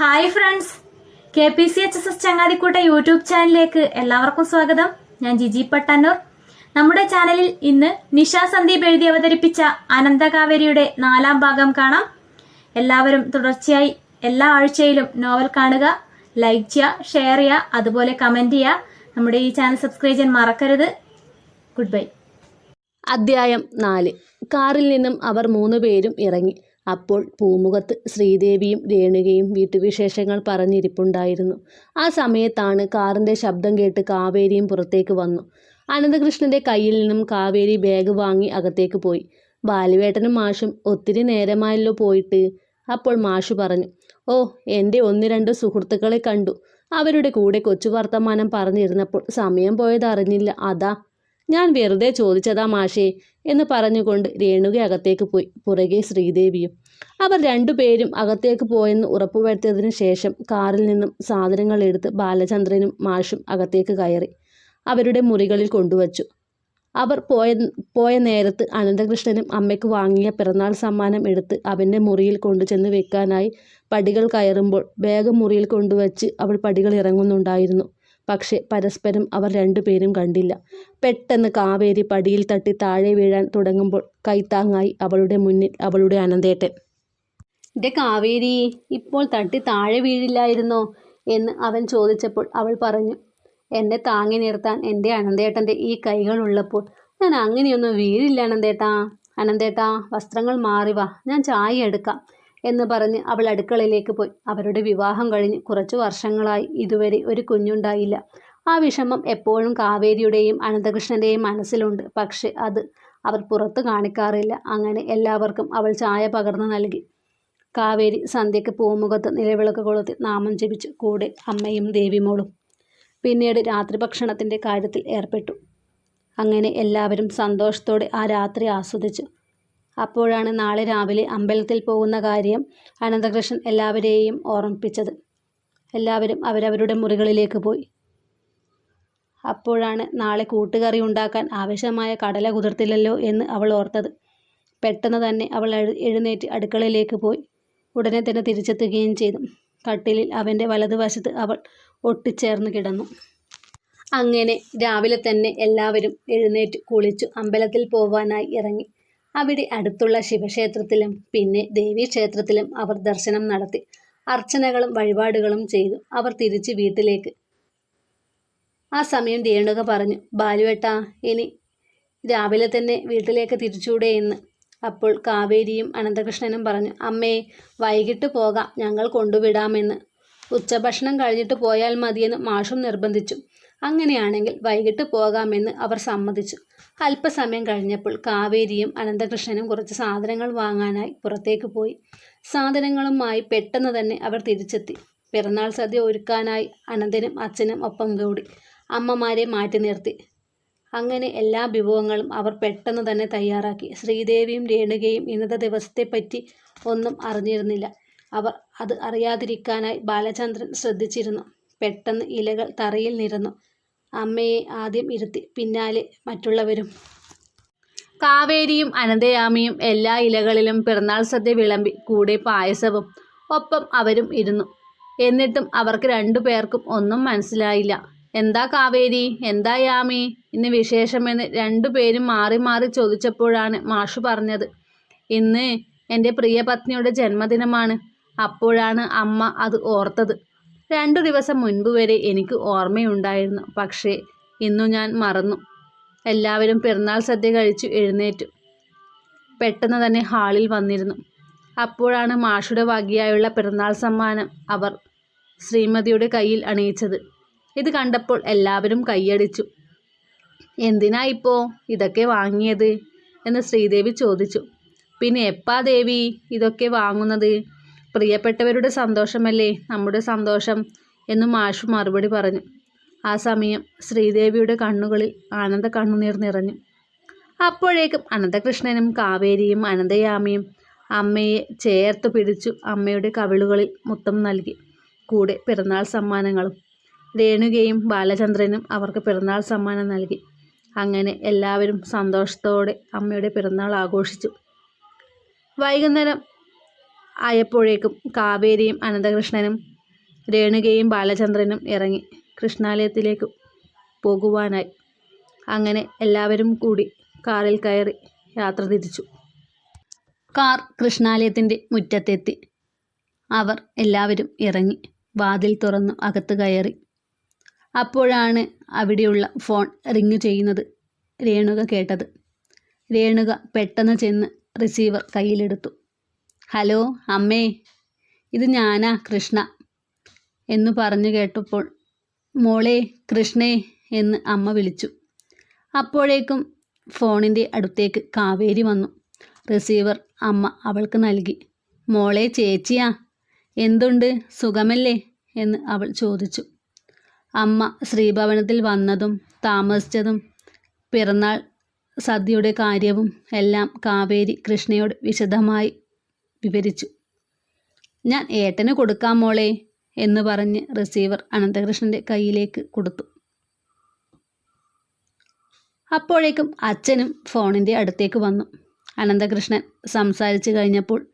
Hi friends. K P C H S S ചങ്ങാതിക്കൂട്ട YouTube ചാനലിലേക്ക് എല്ലാവർക്കും സ്വാഗതം. ഞാൻ ജിജി പട്ടന്നൂർ. നമ്മുടെ ചാനലിൽ ഇന്ന് നിഷ സന്ദീപ് എഴുതി അവതരിപ്പിച്ച അനന്തകാവേരിയുടെ നാലാം ഭാഗം കാണാം. എല്ലാവരും തുടർച്ചയായി എല്ലാ ആഴ്ചയിലും നോവൽ കാണുക ലൈക്ക് ചെയ്യുക ഷെയർ ചെയ്യുക അതുപോലെ കമന്റ് ചെയ്യുക. നമ്മുടെ ഈ ചാനൽ സബ്സ്ക്രൈബ് ചെയ്യാൻ മറക്കരുത്. Good bye. അധ്യായം നാല്. കാറിൽ നിന്നും അവർ മൂന്ന് പേരും ഇറങ്ങി. അപ്പോൾ പൂമുഖത്ത് ശ്രീദേവിയും രേണുകയും വീട്ടുവിശേഷങ്ങൾ പറഞ്ഞിരിപ്പുണ്ടായിരുന്നു. ആ സമയത്താണ് കാറിന്റെ ശബ്ദം കേട്ട് കാവേരിയും പുറത്തേക്ക് വന്നു. അനന്തകൃഷ്ണന്റെ കയ്യിൽ നിന്നും കാവേരി ബാഗ് വാങ്ങി അകത്തേക്ക് പോയി. ബാലുവേട്ടനും മാഷും ഒത്തിരി നേരമായല്ലോ പോയിട്ട്? അപ്പോൾ മാഷു പറഞ്ഞു ഓ എന്റെ ഒന്ന് രണ്ട് സുഹൃത്തുക്കളെ കണ്ടു. അവരുടെ കൂടെ കൊച്ചു വർത്തമാനം പറഞ്ഞിരുന്നപ്പോൾ സമയം പോയതറിഞ്ഞില്ല അതാ ഞാൻ വെറുതെ ചോദിച്ചതാ മാഷേ എന്ന് പറഞ്ഞുകൊണ്ട് രേണുക അകത്തേക്ക് പോയി. പുറകെ ശ്രീദേവിയും. അവർ രണ്ടുപേരും അകത്തേക്ക് പോയെന്ന് ഉറപ്പുവരുത്തിയതിനു ശേഷം കാറിൽ നിന്നും സാധനങ്ങൾ എടുത്ത് ബാലചന്ദ്രനും മാഷും അകത്തേക്ക് കയറി. അവരുടെ മുറികളിൽ കൊണ്ടുവച്ചു. അവർ പോയ പോയ നേരത്ത് അനന്തകൃഷ്ണനും അമ്മയ്ക്ക് വാങ്ങിയ പിറന്നാൾ സമ്മാനം എടുത്ത് അവന്റെ മുറിയിൽ കൊണ്ടുചെന്ന് വെക്കാനായി പടികൾ കയറുമ്പോൾ വേഗം മുറിയിൽ കൊണ്ടുവച്ച് അവൾ പടികൾ ഇറങ്ങുന്നുണ്ടായിരുന്നു പക്ഷേ പരസ്പരം അവർ രണ്ടുപേരും കണ്ടില്ല. പെട്ടെന്ന് കാവേരി പടിയിൽ തട്ടി താഴെ വീഴാൻ തുടങ്ങുമ്പോൾ കൈത്താങ്ങായി അവളുടെ മുന്നിൽ അവളുടെ അനന്തേട്ടൻ. എന്റെ കാവേരി ഇപ്പോൾ തട്ടി താഴെ വീഴില്ലായിരുന്നോ? എന്ന് അവൻ ചോദിച്ചപ്പോൾ അവൾ പറഞ്ഞു എന്നെ താങ്ങി നിർത്താൻ എന്റെ അനന്തേട്ടന്റെ ഈ കൈകളുള്ളപ്പോൾ ഞാൻ അങ്ങനെയൊന്നും വീഴില്ല അനന്തേട്ടാ. അനന്തേട്ടാ വസ്ത്രങ്ങൾ മാറിവാ ഞാൻ ചായ എടുക്കാം. എന്ന് പറഞ്ഞ് അവൾ അടുക്കളയിലേക്ക് പോയി. അവരുടെ വിവാഹം കഴിഞ്ഞ് കുറച്ചു വർഷങ്ങളായി ഇതുവരെ ഒരു കുഞ്ഞുണ്ടായില്ല. ആ വിഷമം എപ്പോഴും കാവേരിയുടെയും അനന്തകൃഷ്ണന്റെയും മനസ്സിലുണ്ട്. പക്ഷെ അത് അവർ പുറത്ത് കാണിക്കാറില്ല. അങ്ങനെ എല്ലാവർക്കും അവൾ ചായ പകർന്നു നൽകി. കാവേരി സന്ധ്യയ്ക്ക് പൂമുഖത്ത് നിലവിളക്ക് കൊളുത്തി നാമം ജപിച്ചു. കൂടെ അമ്മയും ദേവിമോളും. പിന്നീട് രാത്രി ഭക്ഷണത്തിന്റെ കാര്യത്തിൽ ഏർപ്പെട്ടു. അങ്ങനെ എല്ലാവരും സന്തോഷത്തോടെ ആ രാത്രി ആസ്വദിച്ചു. അപ്പോഴാണ് നാളെ രാവിലെ അമ്പലത്തിൽ പോകുന്ന കാര്യം അനന്തകൃഷ്ണൻ എല്ലാവരെയും ഓർമ്മിപ്പിച്ചത്. എല്ലാവരും അവരവരുടെ മുറികളിലേക്ക് പോയി. അപ്പോഴാണ് നാളെ കൂട്ടുകറി ഉണ്ടാക്കാൻ ആവശ്യമായ കടല കുതിർത്തില്ലല്ലോ എന്ന് അവൾ ഓർത്തത്. പെട്ടെന്ന് തന്നെ അവൾ എഴുന്നേറ്റ് അടുക്കളയിലേക്ക് പോയി. ഉടനെ തന്നെ തിരിച്ചെത്തുകയും ചെയ്തു. കട്ടിലിൽ അവന്റെ വലതുവശത്ത് അവൾ ഒട്ടിച്ചേർന്ന് കിടന്നു. അങ്ങനെ രാവിലെ തന്നെ എല്ലാവരും എഴുന്നേറ്റ് കുളിച്ചു അമ്പലത്തിൽ പോവാനായി ഇറങ്ങി. അവിടെ അടുത്തുള്ള ശിവക്ഷേത്രത്തിലും പിന്നെ ദേവീക്ഷേത്രത്തിലും അവർ ദർശനം നടത്തി. അർച്ചനകളും വഴിപാടുകളും ചെയ്തു. അവർ തിരിച്ച് വീട്ടിലേക്ക്. ആ സമയം രേണുക പറഞ്ഞു ബാലുവേട്ടാ ഇനി രാവിലെ തന്നെ വീട്ടിലേക്ക് തിരിച്ചൂടെ എന്ന്. അപ്പോൾ കാവേരിയും അനന്തകൃഷ്ണനും പറഞ്ഞു അമ്മേ വൈകിട്ട് പോകാം. ഞങ്ങൾ കൊണ്ടുവിടാമെന്ന്. ഉച്ചഭക്ഷണം കഴിഞ്ഞിട്ട് പോയാൽ മതിയെന്ന് മാഷും നിർബന്ധിച്ചു. അങ്ങനെയാണെങ്കിൽ വൈകിട്ട് പോകാമെന്ന് അവർ സമ്മതിച്ചു. അല്പസമയം കഴിഞ്ഞപ്പോൾ കാവേരിയും അനന്തകൃഷ്ണനും കുറച്ച് സാധനങ്ങൾ വാങ്ങാനായി പുറത്തേക്ക് പോയി. സാധനങ്ങളുമായി പെട്ടെന്ന് തന്നെ അവർ തിരിച്ചെത്തി. പിറന്നാൾ സദ്യ ഒരുക്കാനായി അനന്തനും അച്ഛനും ഒപ്പം കൂടി അമ്മമാരെ മാറ്റി നിർത്തി. അങ്ങനെ എല്ലാ വിഭവങ്ങളും അവർ പെട്ടെന്ന് തന്നെ തയ്യാറാക്കി. ശ്രീദേവിയും രേണുകയും ഇന്നത്തെ ദിവസത്തെപ്പറ്റി ഒന്നും അറിഞ്ഞിരുന്നില്ല. അവർ അത് അറിയാതിരിക്കാനായി ബാലചന്ദ്രൻ ശ്രദ്ധിച്ചിരുന്നു. പെട്ടെന്ന് ഇലകൾ തറയിൽ നിരന്നു. അമ്മയെ ആദ്യം ഇരുത്തി പിന്നാലെ മറ്റുള്ളവരും. കാവേരിയും അനന്തയാമിയും എല്ലാ ഇലകളിലും പിറന്നാൾ സദ്യ വിളമ്പി കൂടെ പായസവും ഒപ്പം അവരും ഇരുന്നു. എന്നിട്ടും അവർക്ക് രണ്ടു പേർക്കും ഒന്നും മനസ്സിലായില്ല. എന്താ കാവേരി? എന്താ യാമി? ഇന്ന് വിശേഷമെന്ന് രണ്ടുപേരും മാറി മാറി ചോദിച്ചപ്പോഴാണ് മാഷു പറഞ്ഞത്. ഇന്ന് എന്റെ പ്രിയ പത്നിയുടെ ജന്മദിനമാണ്. അപ്പോഴാണ് അമ്മ അത് ഓർത്തത്. രണ്ടു ദിവസം മുൻപ് വരെ എനിക്ക് ഓർമ്മയുണ്ടായിരുന്നു. പക്ഷേ ഇന്നു ഞാൻ മറന്നു. എല്ലാവരും പിറന്നാൾ സദ്യ കഴിച്ചു എഴുന്നേറ്റു. പെട്ടെന്ന് തന്നെ ഹാളിൽ വന്നിരുന്നു. അപ്പോഴാണ് മാഷുടെ വകയായുള്ള പിറന്നാൾ സമ്മാനം അവർ ശ്രീമതിയുടെ കയ്യിൽ അണിയിച്ചത്. ഇത് കണ്ടപ്പോൾ എല്ലാവരും കൈയടിച്ചു എന്തിനാ ഇപ്പോൾ ഇതൊക്കെ വാങ്ങിയത്? എന്ന് ശ്രീദേവി ചോദിച്ചു. പിന്നെ എപ്പാ ദേവി ഇതൊക്കെ വാങ്ങുന്നത്? പ്രിയപ്പെട്ടവരുടെ സന്തോഷമല്ലേ? നമ്മുടെ സന്തോഷം എന്ന് മാഷു മറുപടി പറഞ്ഞു. ആ സമയം ശ്രീദേവിയുടെ കണ്ണുകളിൽ ആനന്ദ കണ്ണുനീർ നിറഞ്ഞു. അപ്പോഴേക്കും അനന്തകൃഷ്ണനും കാവേരിയും അനന്തയാമയും അമ്മയെ ചേർത്ത് പിടിച്ചു അമ്മയുടെ കവിളുകളിൽ മുത്തം നൽകി. കൂടെ പിറന്നാൾ സമ്മാനങ്ങളും. രേണുകയും ബാലചന്ദ്രനും അവർക്ക് പിറന്നാൾ സമ്മാനം നൽകി. അങ്ങനെ എല്ലാവരും സന്തോഷത്തോടെ അമ്മയുടെ പിറന്നാൾ ആഘോഷിച്ചു. വൈകുന്നേരം ആയപ്പോഴേക്കും കാവേരിയും അനന്തകൃഷ്ണനും രേണുകയും ബാലചന്ദ്രനും ഇറങ്ങി കൃഷ്ണാലയത്തിലേക്ക് പോകുവാനായി. അങ്ങനെ എല്ലാവരും കൂടി കാറിൽ കയറി യാത്ര തിരിച്ചു. കാർ കൃഷ്ണാലയത്തിന്റെ മുറ്റത്തെത്തി. അവർ എല്ലാവരും ഇറങ്ങി വാതിൽ തുറന്നു അകത്ത് കയറി. അപ്പോഴാണ് അവിടെയുള്ള ഫോൺ റിങ് ചെയ്യുന്നത് രേണുക കേട്ടത്. രേണുക പെട്ടെന്ന് ചെന്ന് റിസീവർ കയ്യിലെടുത്തു. ഹലോ അമ്മേ. ഇത് ഞാനാ കൃഷ്ണ എന്ന് പറഞ്ഞു കേട്ടപ്പോൾ മോളെ കൃഷ്ണേ എന്ന് അമ്മ വിളിച്ചു. അപ്പോഴേക്കും ഫോണിന്റെ അടുത്തേക്ക് കാവേരി വന്നു. റിസീവർ അമ്മ അവൾക്ക് നൽകി. മോളെ ചേച്ചിയാ എന്തുണ്ട്? സുഖമല്ലേ? എന്ന് അവൾ ചോദിച്ചു. അമ്മ ശ്രീഭവനത്തിൽ വന്നതും താമസിച്ചതും പിറന്നാൾ സദ്യയുടെ കാര്യവും എല്ലാം കാവേരി കൃഷ്ണയോട് വിശദമായി വിവരിച്ചു. ഞാൻ ഏട്ടന് കൊടുക്കാം മോളെ എന്ന് പറഞ്ഞ് റിസീവർ അനന്തകൃഷ്ണന്റെ കയ്യിലേക്ക് കൊടുത്തു. അപ്പോഴേക്കും അച്ഛനും ഫോണിന്റെ അടുത്തേക്ക് വന്നു. അനന്തകൃഷ്ണൻ സംസാരിച്ചു കഴിഞ്ഞപ്പോൾ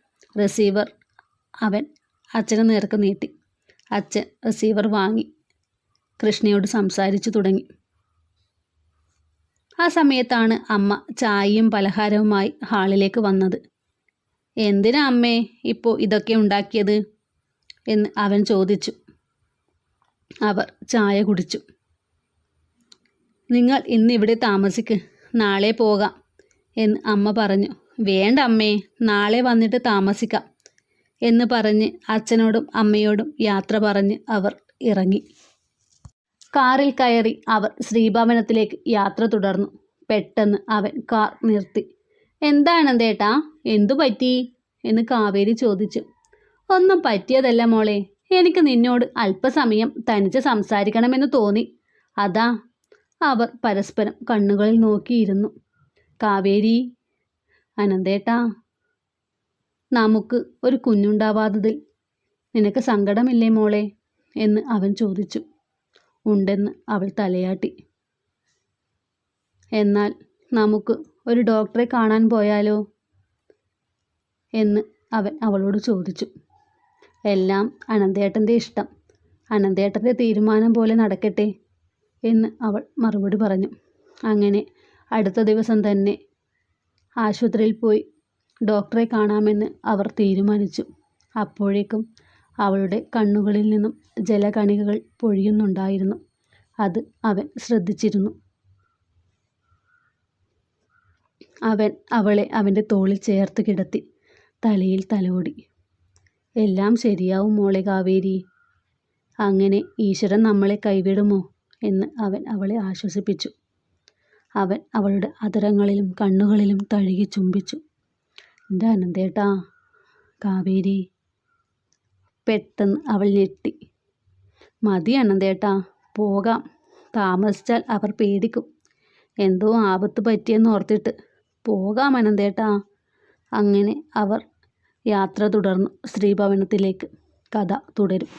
റിസീവർ അവൻ അച്ഛന് നേർക്ക് നീട്ടി. അച്ഛൻ റിസീവർ വാങ്ങി. കൃഷ്ണയോട് സംസാരിച്ചു തുടങ്ങി. ആ സമയത്താണ് അമ്മ ചായയും പലഹാരവുമായി ഹാളിലേക്ക് വന്നത്. എന്തിനാ അമ്മേ ഇപ്പോൾ ഇതൊക്കെ ഉണ്ടാക്കിയത്? എന്ന് അവൻ ചോദിച്ചു. അവർ ചായ കുടിച്ചു. നിങ്ങൾ ഇന്ന് ഇവിടെ താമസിക്ക്. നാളെ പോകാം എന്ന് അമ്മ പറഞ്ഞു. വേണ്ട അമ്മേ നാളെ വന്നിട്ട് താമസിക്കാം എന്ന് പറഞ്ഞ് അച്ഛനോടും അമ്മയോടും യാത്ര പറഞ്ഞ് അവർ ഇറങ്ങി. കാറിൽ കയറി അവർ ശ്രീഭവനത്തിലേക്ക് യാത്ര തുടർന്നു. പെട്ടെന്ന് അവൻ കാർ നിർത്തി. എന്താണ് ദേട്ടാ എന്തു പറ്റി? എന്ന് കാവേരി ചോദിച്ചു. ഒന്നും പറ്റിയതല്ല മോളെ. എനിക്ക് നിന്നോട് അല്പസമയം തനിച്ച് സംസാരിക്കണമെന്ന് തോന്നി. അതാ അവർ പരസ്പരം കണ്ണുകളിൽ നോക്കിയിരുന്നു. കാവേരി അനന്തേട്ടാ നമുക്ക് ഒരു കുഞ്ഞുണ്ടാവാത്തതിൽ നിനക്ക് സങ്കടമില്ലേ മോളെ? എന്ന് അവൻ ചോദിച്ചു. ഉണ്ടെന്ന് അവൾ തലയാട്ടി. എന്നാൽ നമുക്ക് ഒരു ഡോക്ടറെ കാണാൻ പോയാലോ? എന്ന് അവൻ അവളോട് ചോദിച്ചു. എല്ലാം അനന്തേട്ടന്റെ ഇഷ്ടം. അനന്തേട്ടന്റെ തീരുമാനം പോലെ നടക്കട്ടെ? എന്ന് അവൾ മറുപടി പറഞ്ഞു. അങ്ങനെ അടുത്ത ദിവസം തന്നെ ആശുപത്രിയിൽ പോയി ഡോക്ടറെ കാണാമെന്ന് അവർ തീരുമാനിച്ചു. അപ്പോഴേക്കും അവളുടെ കണ്ണുകളിൽ നിന്നും ജലകണികകൾ പൊഴിയുന്നുണ്ടായിരുന്നു. അത് അവൻ ശ്രദ്ധിച്ചിരുന്നു. അവൻ അവളെ അവന്റെ തോളിൽ ചേർത്ത് കിടത്തി തലയിൽ തലോടി. എല്ലാം ശരിയാവും മോളെ കാവേരി. അങ്ങനെ ഈശ്വരൻ നമ്മളെ കൈവിടുമോ? എന്ന് അവൻ അവളെ ആശ്വസിപ്പിച്ചു. അവൻ അവളുടെ അതരങ്ങളിലും കണ്ണുകളിലും തഴുകി ചുംബിച്ചു. എന്റെ അനന്തേട്ടാ? കാവേരി. പെട്ടെന്ന് അവൾ ഞെട്ടി. മതി അനന്തേട്ടാ പോകാം. താമസിച്ചാൽ അവർ പേടിക്കും. എന്തോ ആപത്ത് പറ്റിയെന്ന് ഓർത്തിട്ട് പോകാം അനന്തേട്ടാ അങ്ങനെ അവർ യാത്ര തുടർന്നു ശ്രീഭവനത്തിലേക്ക്. കഥ തുടരും.